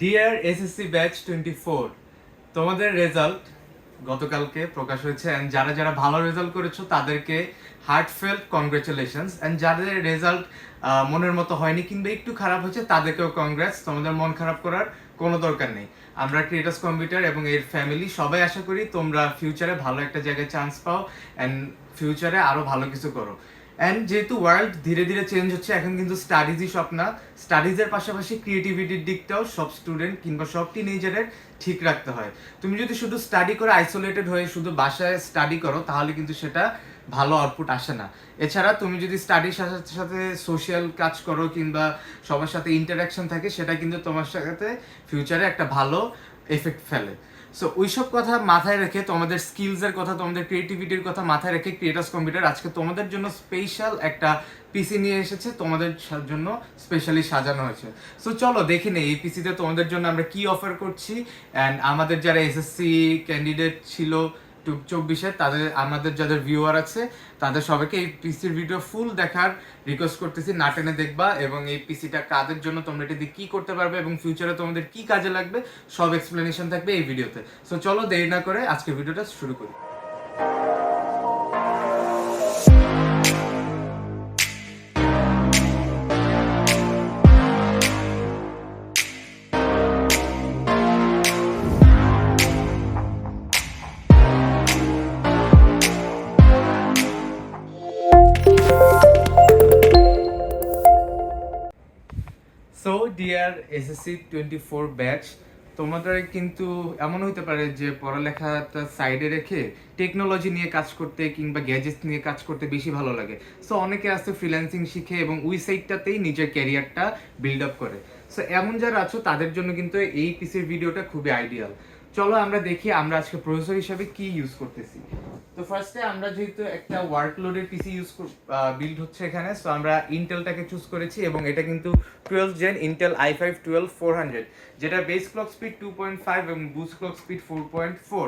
Dear SSC batch twenty four তোমাদের result গতকালকে প্রকাশ হয়েছে অ্যান্ড যারা যারা ভালো রেজাল্ট করেছ, তাদেরকে হার্টফেল্ট কংগ্রেচুলেশনস অ্যান্ড যাদের রেজাল্ট মনের মতো হয়নি কিংবা একটু খারাপ হয়েছে, তাদেরকেও কংগ্রেস তোমাদের মন খারাপ করার কোনো দরকার নেই। আমরা ক্রিয়েটার্স কম্পিউটার এবং এর ফ্যামিলি সবাই আশা করি তোমরা ফিউচারে ভালো একটা জায়গায় চান্স পাও অ্যান্ড ফিউচারে আরও ভালো কিছু করো। অ্যান্ড যেহেতু ওয়ার্ল্ড ধীরে ধীরে চেঞ্জ হচ্ছে, এখন কিন্তু স্টাডিজই সব না। স্টাডিজের পাশাপাশি ক্রিয়েটিভিটির দিকটাও সব স্টুডেন্ট কিংবা সব টিনেজারের ঠিক রাখতে হয়। তুমি যদি শুধু স্টাডি করে আইসোলেটেড হয়ে শুধু বাসায় স্টাডি করো, তাহলে কিন্তু সেটা ভালো আউটপুট আসে না। এছাড়া তুমি যদি স্টাডির সাথে সাথে সোশ্যাল কাজ করো কিংবা সবার সাথে ইন্টারাকশন থাকে, সেটা কিন্তু তোমার সাথে ফিউচারে একটা ভালো এফেক্ট ফেলে। সো ওইসব কথা মাথায় রেখে তোমাদের স্কিলসের কথা, তোমাদের ক্রিয়েটিভিটির কথা মাথায় রেখে ক্রিয়েটার্স কম্পিউটার আজকে তোমাদের জন্য স্পেশাল একটা পিসি নিয়ে এসেছে, তোমাদের জন্য স্পেশালি সাজানো হয়েছে। সো চলো দেখি নেই, এই পিসিতে তোমাদের জন্য আমরা কি অফার করছি? অ্যান্ড আমাদের যারা এসএসসি ক্যান্ডিডেট ছিল চব্বিশে, তাদের, আমাদের যাদের ভিউয়ার আছে, তাদের সবাইকে এই পিসির ভিডিও ফুল দেখার রিকোয়েস্ট করতেছি। না টেনে দেখবা এবং এই পিসিটা কাদের জন্য, তোমরা এটা দিয়ে কি করতে পারবে এবং ফিউচারে তোমাদের কি কাজে লাগবে, সব এক্সপ্লেনেশন থাকবে এই ভিডিওতে সো চলো দেরি না করে আজকে ভিডিওটা শুরু করি। Dear SSC twenty four batch তোমাদের কিন্তু এমন হইতে পারে যে পড়ালেখাটা সাইডে রেখে টেকনোলজি নিয়ে কাজ করতে কিংবা গ্যাজেটস নিয়ে কাজ করতে বেশি ভালো লাগে। সো অনেকে আছে ফ্রিল্যান্সিং শিখে এবং ওই সাইডটাতেই নিজের ক্যারিয়ারটা বিল্ড আপ করে। সো এমন যারা আছো, তাদের জন্য কিন্তু এই পিসির ভিডিওটা খুবই আইডিয়াল চলো আমরা দেখি আমরা আজকে প্রফেসর হিসাবে কি ইউজ করতেছি। তো ফার্স্টে আমরা যেহেতু একটা ওয়ার্কলোডের পিসি ইউজ বিল্ড হচ্ছে এখানে সো আমরা ইন্টেলটাকে চুজ করেছি এবং এটা কিন্তু twelve gen Intel i five twelve four hundred যেটা base clock speed two point five এবং boost clock speed four point four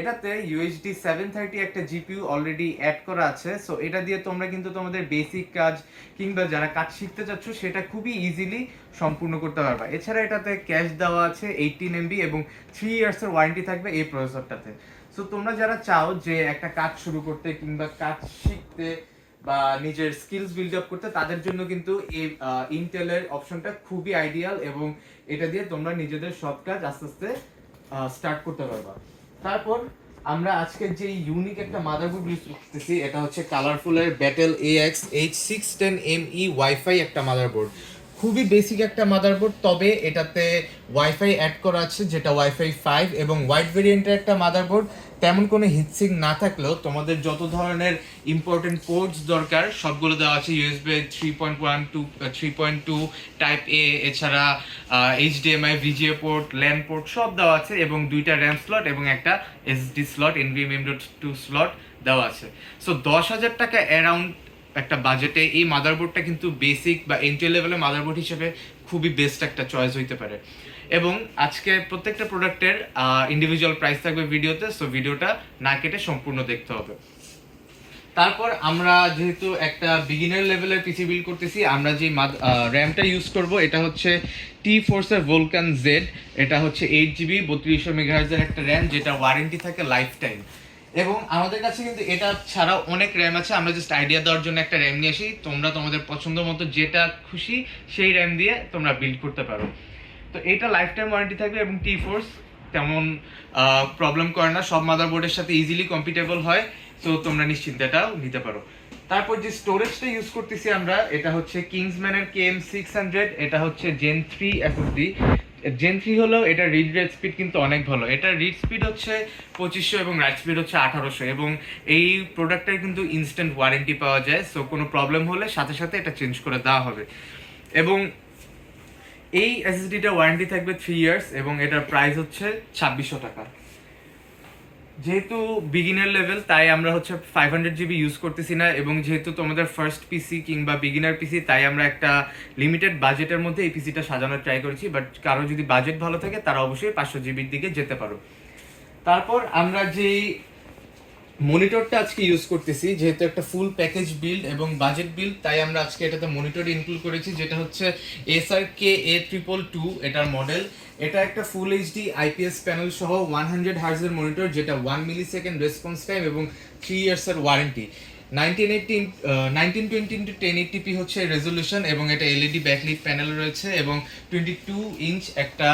এটাতে ইউএসডি সেভেন থার্টি একটা জিপিইউ অলরেডি অ্যাড করা আছে সো এটা দিয়ে তোমরা কিন্তু তোমাদের বেসিক কাজ কিংবা যারা কাজ শিখতে চাচ্ছ, সেটা খুবই ইজিলি সম্পূর্ণ করতে পারবা। এছাড়া এটাতে ক্যাশ দেওয়া আছে এইটিন এমবি এবং থ্রি ইয়ার্সের ওয়ারেন্টি থাকবে এই প্রসেসরটাতে সো তোমরা যারা চাও যে একটা কাজ শুরু করতে কিংবা কাজ শিখতে বা নিজের স্কিলস বিল্ড আপ করতে, তাদের জন্য কিন্তু এই ইন্টেলের অপশনটা খুবই আইডিয়াল এবং এটা দিয়ে তোমরা নিজেদের সব কাজ আস্তে আস্তে স্টার্ট করতে পারবা। তারপর আমরা আজকে যে ইউনিক একটা মাদারবোর্ড ইউজ করতেছি, এটা হচ্ছে কালারফুলের battle A X H six ten M E wifi একটা মাদারবোর্ড খুবই বেসিক একটা মাদারবোর্ড তবে এটাতে ওয়াইফাই অ্যাড করা আছে, যেটা ওয়াইফাই ফাইভ এবং হোয়াইট ভেরিয়েন্টের একটা মাদারবোর্ড তেমন কোনো হিটসিং না থাকলেও তোমাদের যত ধরনের ইম্পর্টেন্ট পোর্টস দরকার, সবগুলো দেওয়া আছে USB three point one two three point two type A এছাড়া HDMI VGA port LAN port সব দেওয়া আছে এবং দুইটা র্যাম স্লট এবং একটা SD slot NVM dot two slot দেওয়া আছে। সো দশ হাজার টাকা অ্যারাউন্ড একটা বাজেটে এই মাদারবোর্ডটা কিন্তু বেসিক বা এন্ট্রি লেভেলের মাদারবোর্ড হিসেবে খুবই বেস্ট একটা চয়েস হইতে পারে। এবং আজকে প্রত্যেকটা প্রোডাক্টের ইন্ডিভিজুয়াল প্রাইস থাকবে ভিডিওতে সো ভিডিওটা না কেটে সম্পূর্ণ দেখতে হবে। তারপর আমরা যেহেতু একটা বিগিনার লেভেলের পিসি বিল্ড করতেছি, আমরা যে র্যামটা ইউজ করব, এটা হচ্ছে টি ফোর্সের ভোলকান জেড এটা হচ্ছে এইট জিবি বত্রিশশো মেগাহার্জের একটা র্যাম যেটা ওয়ারেন্টি থাকে লাইফ টাইম এবং আমাদের কাছে কিন্তু এটা ছাড়াও অনেক র্যাম আছে। আমরা জাস্ট আইডিয়া দেওয়ার জন্য একটা র্যাম নিয়ে আসি। তোমরা তোমাদের পছন্দ মতো যেটা খুশি সেই র্যাম দিয়ে তোমরা বিল্ড করতে পারো। তো এটা লাইফ টাইম ওয়ারেন্টি থাকবে এবং টি ফোর্স তেমন প্রবলেম করে না। সব মাদারবোর্ডের সাথে ইজিলি কম্পিটেবল হয়। সো তোমরা নিশ্চিন্তে এটাও নিতে পারো। তারপর যে স্টোরেজটা ইউজ করতেছি আমরা, এটা হচ্ছে কিংসম্যানের কে এম সিক্স হান্ড্রেড এটা হচ্ছে gen three SSD gen three হলেও এটা রিড রেড স্পিড কিন্তু অনেক ভালো। এটা রিড স্পিড হচ্ছে পঁচিশশো এবং রাইট স্পিড হচ্ছে আঠারোশো এবং এই প্রোডাক্টের কিন্তু ইনস্ট্যান্ট ওয়ারেন্টি পাওয়া যায় সো কোনো প্রবলেম হলে সাথে সাথে এটা চেঞ্জ করে দেওয়া হবে। এবং এই এসএসডিটা ওয়ারেন্টি থাকবে থ্রি ইয়ার্স এবং এটার প্রাইস হচ্ছে ছাব্বিশশো টাকা। যেহেতু বিগিনার লেভেল তাই আমরা হচ্ছে ফাইভ হান্ড্রেড জিবি ইউজ করতেছি না, এবং যেহেতু তোমাদের ফার্স্ট পিসি কিংবা বিগিনার পিসি তাই আমরা একটা লিমিটেড বাজেটের মধ্যে এই পিসিটা সাজানোর ট্রাই করেছি বাট কারও যদি বাজেট ভালো থাকে, তারা অবশ্যই পাঁচশো জিবির দিকে যেতে পারো। তারপর আমরা যেই মনিটরটা আজকে ইউজ করতেছি, যেহেতু একটা ফুল প্যাকেজ বিল্ড এবং বাজেট বিল্ড তাই আমরা আজকে এটাতে মনিটর ইনক্লুড করেছি, যেটা হচ্ছে SR K A triple two এটার মডেল এটা একটা ফুল এইচডি আইপিএস প্যানেল সহ ওয়ান হান্ড্রেড হার্জের মনিটর যেটা one millisecond response time এবং three ইয়ার্সের warranty nineteen eighteen nineteen twenty into ten eighty p হচ্ছে রেজলিউশন এবং এটা এলইডি ব্যাকলিট প্যানেল রয়েছে এবং টোয়েন্টি টু ইঞ্চ একটা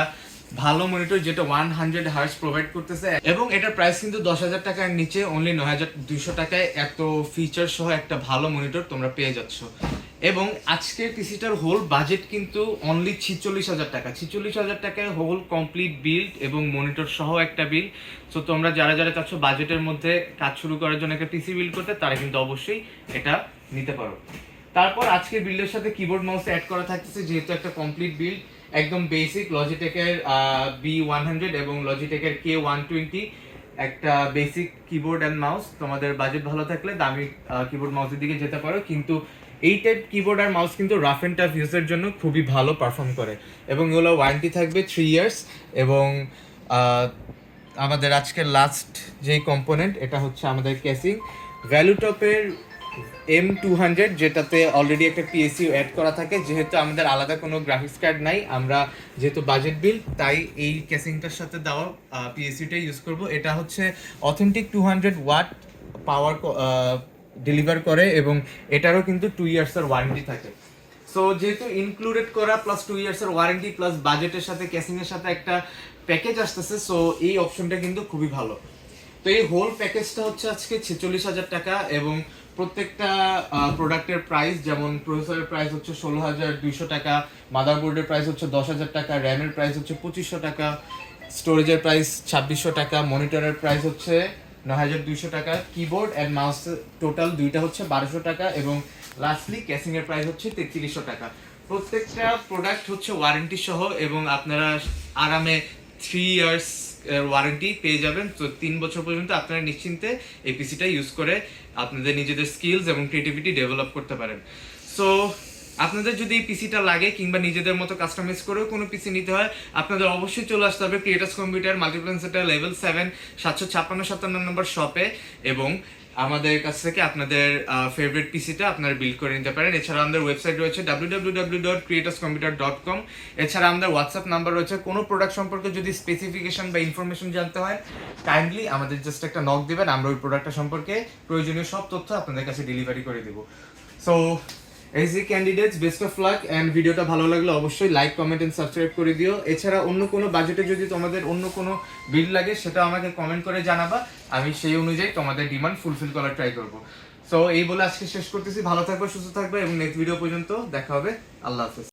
ভালো মনিটর যেটা ওয়ান হান্ড্রেড হার্স প্রোভাইড করতেছে। এবং এটার প্রাইস কিন্তু দশ হাজার টাকার নিচে অনলি নয় হাজার দুইশো টাকায় এত ফিচার সহ একটা ভালো মনিটর তোমরা পেয়ে যাচ্ছ। এবং আজকের পিসিটার হোল বাজেট কিন্তু অনলি ছিচল্লিশ হাজার টাকা। ছিচল্লিশ হাজার টাকায় হোল কমপ্লিট বিল্ড এবং মনিটর সহ একটা বিল সো তোমরা যারা যারা চাচ্ছ বাজেটের মধ্যে কাজ শুরু করার জন্য একটা পিসি বিল্ড করতে, তারা কিন্তু অবশ্যই এটা নিতে পারো। তারপর আজকের বিল্ডের সাথে কিবোর্ড মাউস অ্যাড করা থাকতেছে, যেহেতু একটা কমপ্লিট বিল্ড একদম বেসিক লজিটেকের বি ওয়ান হান্ড্রেড এবং লজিটেকের কে ওয়ান টোয়েন্টি একটা বেসিক কিবোর্ড অ্যান্ড মাউস তোমাদের বাজেট ভালো থাকলে দামি কিবোর্ড মাউসের দিকে যেতে পারো। কিন্তু এই টাইপ কিবোর্ড আর মাউস কিন্তু রাফ অ্যান্ড টাফ ইউজের জন্য খুবই ভালো পারফর্ম করে। এবং এগুলো ওয়ারেন্টি থাকবে থ্রি ইয়ার্স এবং আমাদের আজকের লাস্ট যেই কম্পোনেন্ট এটা হচ্ছে আমাদের ক্যাসিং ভ্যালু ভ্যালুটপের এম টু হান্ড্রেড যেটাতে অলরেডি একটা পিএসইউ অ্যাড করা থাকে, যেহেতু আমাদের আলাদা কোনো গ্রাফিক্স কার্ড নাই, আমরা যেহেতু বাজেট বিল তাই এই কেসিংটার সাথে দেওয়া পিএসইউটাই ইউজ করব। এটা হচ্ছে authentic two hundred watt power deliver করে এবং এটারও কিন্তু টু ইয়ার্সের ওয়ারেন্টি থাকে। সো যেহেতু ইনক্লুডেড করা প্লাস টু ইয়ার্সের ওয়ারেন্টি প্লাস বাজেটের সাথে ক্যাসিংয়ের সাথে একটা প্যাকেজ আসতেছে সো এই অপশনটা কিন্তু খুবই ভালো। তো এই হোল প্যাকেজটা হচ্ছে আজকে ছেচল্লিশ হাজার টাকা এবং প্রত্যেকটা প্রোডাক্টের প্রাইস যেমন প্রসেসরের প্রাইস হচ্ছে ষোলো হাজার দুইশো টাকা মাদারবোর্ডের প্রাইস হচ্ছে দশ হাজার টাকা র্যামের প্রাইস হচ্ছে পঁচিশশো টাকা স্টোরেজের প্রাইস ছাব্বিশশো টাকা মনিটরের প্রাইস হচ্ছে নয় হাজার দুইশো টাকা কিবোর্ড অ্যান্ড মাউস টোটাল দুইটা হচ্ছে বারোশো টাকা এবং লাস্টলি ক্যাসিং এর প্রাইস হচ্ছে তেত্রিশশো টাকা। প্রত্যেকটা প্রোডাক্ট হচ্ছে ওয়ারেন্টি সহ এবং আপনারা আরামে থ্রি ইয়ার্স ওয়ারেন্টি পেয়ে যাবেন। তো তিন বছর পর্যন্ত আপনারা নিশ্চিন্তে এই পিসিটা ইউজ করে আপনাদের নিজেদের স্কিলস এবং ক্রিয়েটিভিটি ডেভেলপ করতে পারেন। সো আপনাদের যদি এই পিসিটা লাগে কিংবা নিজেদের মতো কাস্টমাইজ করেও কোনো পিসি নিতে হয়, আপনাদের অবশ্যই চলে আসতে হবে Creators Computer Multiplan Center level seven সাতশো ছাপ্পান্ন সাতান্ন নম্বর শপে এবং আমাদের কাছ থেকে আপনাদের ফেভারিট পিসিটা আপনারা বিল্ড করে নিতে পারেন। এছাড়া আমাদের ওয়েবসাইট রয়েছে W W W dot creators computer dot com এছাড়া আমাদের হোয়াটসঅ্যাপ নাম্বার রয়েছে। কোনো প্রোডাক্ট সম্পর্কে যদি স্পেসিফিকেশন বা ইনফরমেশন জানতে হয় কাইন্ডলি আমাদের জাস্ট একটা নক দেবেন, আমরা ওই প্রোডাক্টটা সম্পর্কে প্রয়োজনীয় সব তথ্য আপনাদের কাছে ডেলিভারি করে দেবো। So S G candidates best of luck and ভিডিওটা ভালো লাগলে অবশ্যই লাইক কমেন্ট অ্যান্ড সাবস্ক্রাইব করে দিও। এছাড়া অন্য কোনো বাজেটে যদি তোমাদের অন্য কোনো বিল লাগে সেটা আমাকে কমেন্ট করে জানাবা। আমি সেই অনুযায়ী তোমাদের ডিমান্ড ফুলফিল করার ট্রাই করব। সো এই বলে আজকে শেষ করতেছি। ভালো থাকবে, সুস্থ থাকবে, এবং নেক্সট ভিডিও পর্যন্ত দেখা হবে। আল্লাহ হাফেজ।